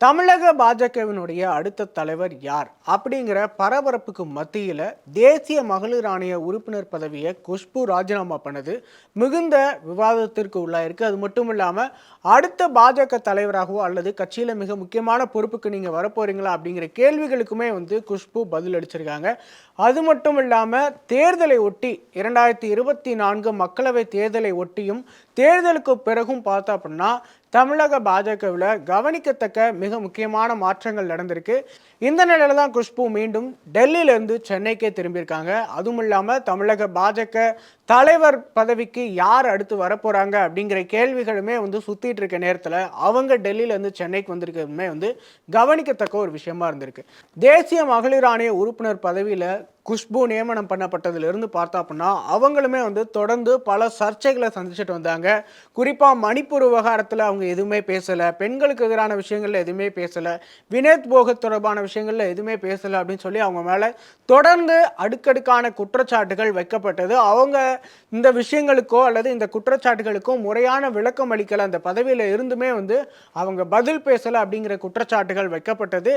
தமிழக பாஜகவினுடைய அடுத்த தலைவர் யார் அப்படிங்கிற பரபரப்புக்கு மத்தியில் தேசிய மகளிர் ஆணைய உறுப்பினர் பதவியை குஷ்பு ராஜினாமா பண்ணது மிகுந்த விவாதத்திற்கு உள்ளாயிருக்கு அது மட்டும் இல்லாமல் அடுத்த பாஜக தலைவராகவோ அல்லது கட்சியில் மிக முக்கியமான பொறுப்புக்கு நீங்கள் வரப்போறீங்களா அப்படிங்கிற கேள்விகளுக்குமே வந்து குஷ்பு பதில் அளிச்சிருக்காங்க. அது மட்டும் இல்லாமல் தேர்தலை ஒட்டி இரண்டாயிரத்தி இருபத்தி நான்கு மக்களவை தேர்தலை ஒட்டியும் தேர்தலுக்கு பிறகும் பார்த்தா அப்படின்னா தமிழக பாஜகவில் கவனிக்கத்தக்க மிக முக்கியமான மாற்றங்கள் நடந்திருக்கு. இந்த நிலையில தான் குஷ்பு மீண்டும் டெல்லியிலேருந்து சென்னைக்கே திரும்பியிருக்காங்க. அதுவும் இல்லாமல் தமிழக பாஜக தலைவர் பதவிக்கு யார் அடுத்து வரப்போகிறாங்க அப்படிங்கிற கேள்விகளுமே வந்து சுற்றிட்டு இருக்க நேரத்தில் அவங்க டெல்லியிலேருந்து சென்னைக்கு வந்திருக்கிறதுமே வந்து கவனிக்கத்தக்க ஒரு விஷயமா இருந்திருக்கு. தேசிய மகளிர் ஆணைய உறுப்பினர் பதவியில் குஷ்பு நியமனம் பண்ணப்பட்டதிலிருந்து பார்த்தா அப்படின்னா அவங்களுமே வந்து தொடர்ந்து பல சர்ச்சைகளை சந்திச்சுட்டு வந்தாங்க. குறிப்பாக மணிப்பூர் விவகாரத்தில் அவங்க எதுவுமே பேசலை. பெண்களுக்கு எதிரான விஷயங்களில் எதுவுமே பேசலை. வினேத் போகத் தொடர்பான விஷயங்களில் எதுவுமே பேசலை அப்படின்னு சொல்லி அவங்க மேலே தொடர்ந்து அடுக்கடுக்கான குற்றச்சாட்டுகள் வைக்கப்பட்டது. அவங்க இந்த விஷயங்களுக்கோ அல்லது இந்த குற்றச்சாட்டுகளுக்கோ முறையான விளக்கம் அளிக்கலை. அந்த பதவியில் இருந்துமே வந்து அவங்க பதில் பேசலை அப்படிங்கிற குற்றச்சாட்டுகள் வைக்கப்பட்டது.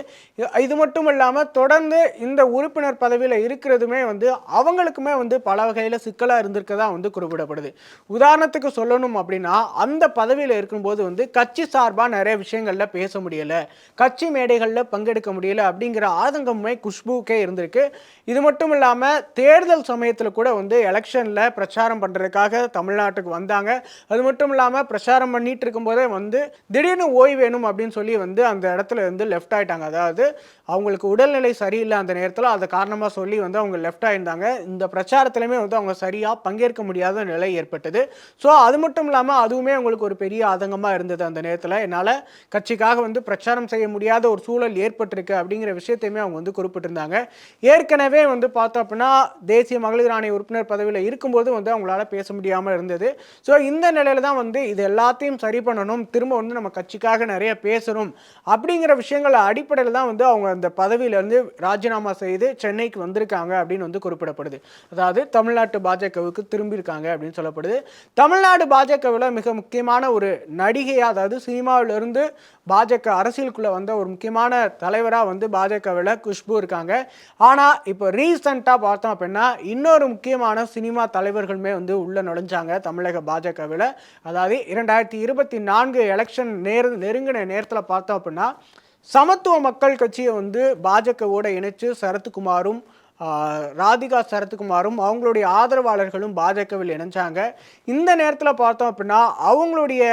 இது மட்டும் இல்லாமல் தொடர்ந்து இந்த உறுப்பினர் பதவியில் இருக்கிறதுமே வந்து அவங்களுக்குமே வந்து பல வகையில் சிக்கலாக இருந்திருக்கதா வந்து குறிப்பிடப்படுது. உதாரணத்துக்கு சொல்லணும் அப்படின்னா அந்த பதவியில் இருக்கும்போது வந்து கட்சி சார்பாக நிறைய விஷயங்களில் பேச முடியலை. கட்சி மேடைகளில் பங்கெடுக்க முடியல அப்படிங்கிற ஆதங்கமே குஷ்புக்கே இருந்திருக்கு. இது மட்டும் இல்லாமல் தேர்தல் சமயத்தில் கூட வந்து எலெக்ஷனில் பிரச்சாரம் பண்ணுறதுக்காக தமிழ்நாட்டுக்கு வந்தாங்க. அது மட்டும் இல்லாமல் பிரச்சாரம் பண்ணிட்டு இருக்கும்போதே வந்து திடீர்னு ஓய்வு வேணும் அப்படின்னு சொல்லி வந்து அந்த இடத்துல இருந்து லெஃப்ட் ஆகிட்டாங்க அதாவது அவங்களுக்கு உடல்நிலை சரியில்லை அந்த நேரத்தில் அதை காரணமாக சொல்லி வந்து வந்து அவங்க லெஃப்ட் ஆயிருந்தாங்க இந்த பிரச்சாரத்திலுமே வந்து அவங்க சரியாக பங்கேற்க முடியாத நிலை ஏற்பட்டது. ஸோ அது மட்டும் இல்லாமல் அதுவுமே அவங்களுக்கு ஒரு பெரிய ஆதங்கமாக இருந்தது அந்த நேரத்தில். என்னால் கட்சிக்காக வந்து பிரச்சாரம் செய்ய முடியாத ஒரு சூழல் ஏற்பட்டிருக்கு அப்படிங்கிற விஷயத்தையுமே அவங்க வந்து குறிப்பிட்டிருந்தாங்க. ஏற்கனவே வந்து பார்த்தோம் அப்படின்னா தேசிய மகளிர் ஆணைய உறுப்பினர் பதவியில் இருக்கும்போது வந்து அவங்களால பேச முடியாமல் இருந்தது. ஸோ இந்த நிலையில தான் வந்து இது எல்லாத்தையும் சரி பண்ணணும் திரும்ப வந்து நம்ம கட்சிக்காக நிறைய பேசணும் அப்படிங்கிற விஷயங்கள் அடிப்படையில் தான் வந்து அவங்க அந்த பதவியிலேருந்து ராஜினாமா செய்து சென்னைக்கு வந்திருக்காங்க. அப்படின்னு வந்து குறிப்பிடப்படுது. அதாவது தமிழ்நாட்டு பாஜகவுக்கு திரும்பியிருக்காங்க அப்படின்னு சொல்லப்படுது. தமிழ்நாடு பாஜகவில் மிக முக்கியமான ஒரு நடிகையாக அதாவது சினிமாவிலிருந்து பாஜக அரசியலுக்குள்ளே வந்த ஒரு முக்கியமான தலைவராக வந்து பாஜகவில் குஷ்பு இருக்காங்க. ஆனால் இப்போ ரீசண்டாக பார்த்தோம் அப்படின்னா இன்னொரு முக்கியமான சினிமா தலைவர்களுமே வந்து உள்ளே நுழைஞ்சாங்க தமிழக பாஜகவில். அதாவது இரண்டாயிரத்தி இருபத்தி நான்கு எலெக்ஷன் நேர் நெருங்கின நேரத்தில் பார்த்தோம் அப்படின்னா சமத்துவ மக்கள் கட்சியை வந்து பாஜகவோட இணைச்சு சரத்குமாரும் ராதிகா சரத்குமாரும் அவங்களுடைய ஆதரவாளர்களும் பாஜகவில் இணைஞ்சாங்க. இந்த நேரத்தில் பார்த்தோம் அப்படின்னா அவங்களுடைய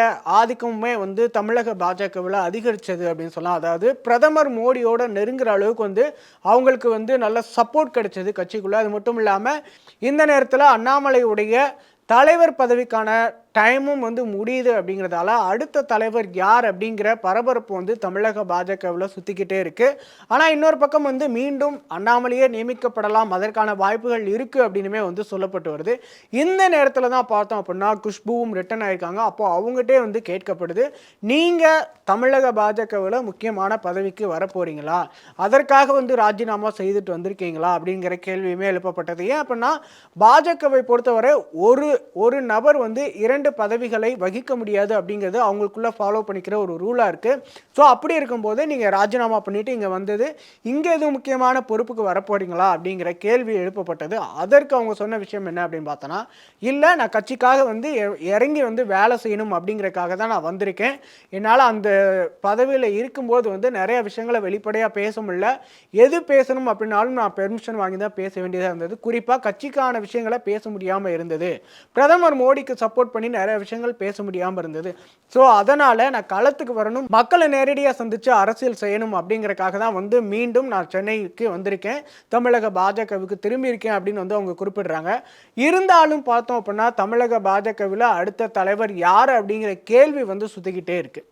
ஆதிக்கமுமே வந்து தமிழக பாஜகவில் அதிகரித்தது அப்படின்னு சொல்லலாம். அதாவது பிரதமர் மோடியோட நெருங்குற அளவுக்கு வந்து அவங்களுக்கு வந்து நல்ல சப்போர்ட் கிடைச்சது கட்சிக்குள்ளே. அது மட்டும் இல்லாமல் இந்த நேரத்தில் அண்ணாமலையுடைய தலைவர் பதவிக்கான டைமும் வந்து முடியுது அப்படிங்கிறதால அடுத்த தலைவர் யார் அப்படிங்கிற பரபரப்பு வந்து தமிழக பாஜகவில் சுற்றிக்கிட்டே இருக்குது ஆனால் இன்னொரு பக்கம் வந்து மீண்டும் அண்ணாமலையே நியமிக்கப்படலாம் அதற்கான வாய்ப்புகள் இருக்குது அப்படின்னுமே வந்து சொல்லப்பட்டு வருது. இந்த நேரத்தில் தான் பார்த்தோம் அப்படின்னா குஷ்புவும் ரிட்டன் ஆயிருக்காங்க. அப்போ அவங்ககிட்டே வந்து கேட்கப்படுது நீங்கள் தமிழக பாஜகவில் முக்கியமான பதவிக்கு வரப்போறீங்களா? அதற்காக வந்து ராஜினாமா செய்துட்டு வந்திருக்கீங்களா? அப்படிங்கிற கேள்வியுமே எழுப்பப்பட்டது. ஏன் அப்படின்னா பாஜகவை பொறுத்தவரை ஒரு ஒரு நபர் வந்து இரண்டு பதவிகளை வகிக்க முடியாது அப்படிங்கிறது அவங்களுக்குள்ள ஃபாலோ பண்ணிக்கிற ஒரு ரூலாக இருக்குது ஸோ அப்படி இருக்கும்போது நீங்கள் ராஜினாமா பண்ணிட்டு இங்கே வந்தது இங்கே எதுவும் முக்கியமான பொறுப்புக்கு வரப்போறீங்களா அப்படிங்கிற கேள்வி எழுப்பப்பட்டது. அதற்கு அவங்க சொன்ன விஷயம் என்ன அப்படின்னு பார்த்தோன்னா இல்லை நான் கட்சிக்காக வந்து இறங்கி வந்து வேலை செய்யணும் அப்படிங்கிறக்காக தான் நான் வந்திருக்கேன். என்னால் அந்த பதவியில் இருக்கும்போது வந்து நிறைய விஷயங்களை வெளிப்படையாக பேச முடியல. எது பேசணும் அப்படின்னாலும் நான் பெர்மிஷன் வாங்கி தான் பேச வேண்டியதாக இருந்தது. குறிப்பாக கட்சிக்கான விஷயங்களை பேச முடியாமல் இருந்தது. பிரதமர் மோடிக்கு சப்போர்ட் பண்ணி நிறைய விஷயங்கள் பேச முடியாமல் இருந்தது. ஸோ அதனால் நான் களத்துக்கு வரணும் மக்களை நேரடியாக சந்தித்து அரசியல் செய்யணும் அப்படிங்கிறக்காக தான் வந்து மீண்டும் நான் சென்னைக்கு வந்திருக்கேன். தமிழக பாஜகவுக்கு திரும்பி இருக்கேன் அப்படின்னு வந்து அவங்க குறிப்பிடுறாங்க. இருந்தாலும் பார்த்தோம் அப்படின்னா தமிழக பாஜகவில் அடுத்த தலைவர் யார் அப்படிங்கிற கேள்வி வந்து சுத்திக்கிட்டே இருக்குது